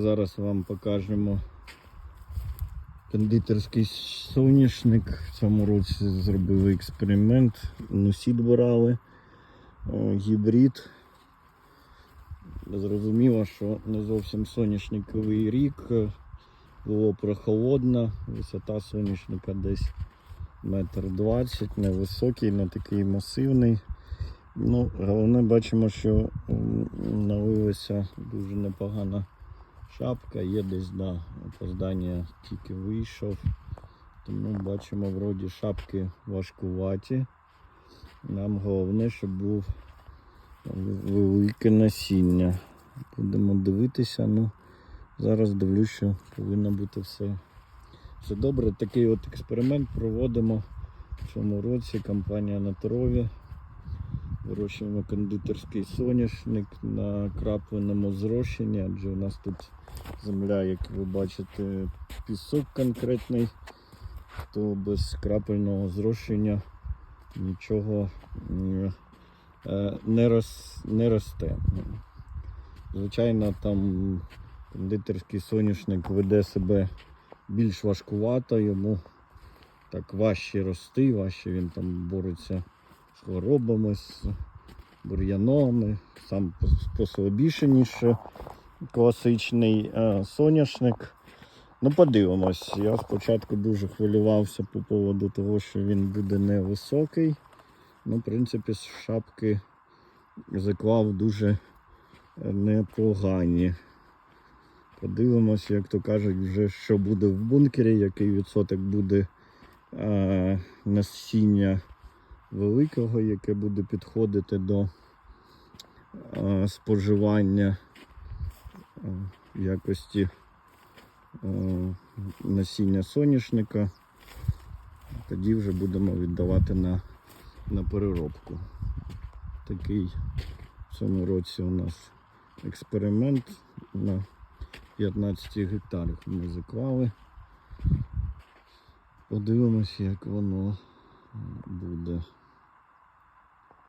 Зараз вам покажемо кондитерський соняшник. В цьому році зробили експеримент. Нусід брали, гібрид. Зрозуміло, що не зовсім соняшниковий рік. Було прохолодно, висота соняшника десь метр двадцять, невисокий, не такий масивний. Ну, головне бачимо, що м, налилася дуже непогана шапка, є десь да, опоздання тільки вийшов. Тому бачимо, вроді шапки важкуваті. Нам головне, щоб був велике насіння. Будемо дивитися. Ну, зараз дивлюсь, що повинно бути все, все добре. Такий от експеримент проводимо в цьому році. Компанія Натурові. Вирощуємо кондитерський соняшник на крапленому зрощенні, адже у нас тут земля, як ви бачите, пісок конкретний, то без крапельного зрощення нічого е, не, рос, не росте. Звичайно, там кондитерський соняшник веде себе більш важкувато, йому так важче рости, важче він там бореться з хворобами, з бур'янами, сам послабіше, ніж класичний е, соняшник. Ну, подивимось. Я спочатку дуже хвилювався по поводу того, що він буде невисокий. Ну, в принципі, з шапки заклав дуже е, непогані. Подивимось, як то кажуть, вже що буде в бункері, який відсоток буде е, насіння великого, яке буде підходити до е, споживання е, в якості е, насіння соняшника. Тоді вже будемо віддавати на, на переробку. Такий в цьому році у нас експеримент на 15 гектарах ми заклали. Подивимось, як воно буде.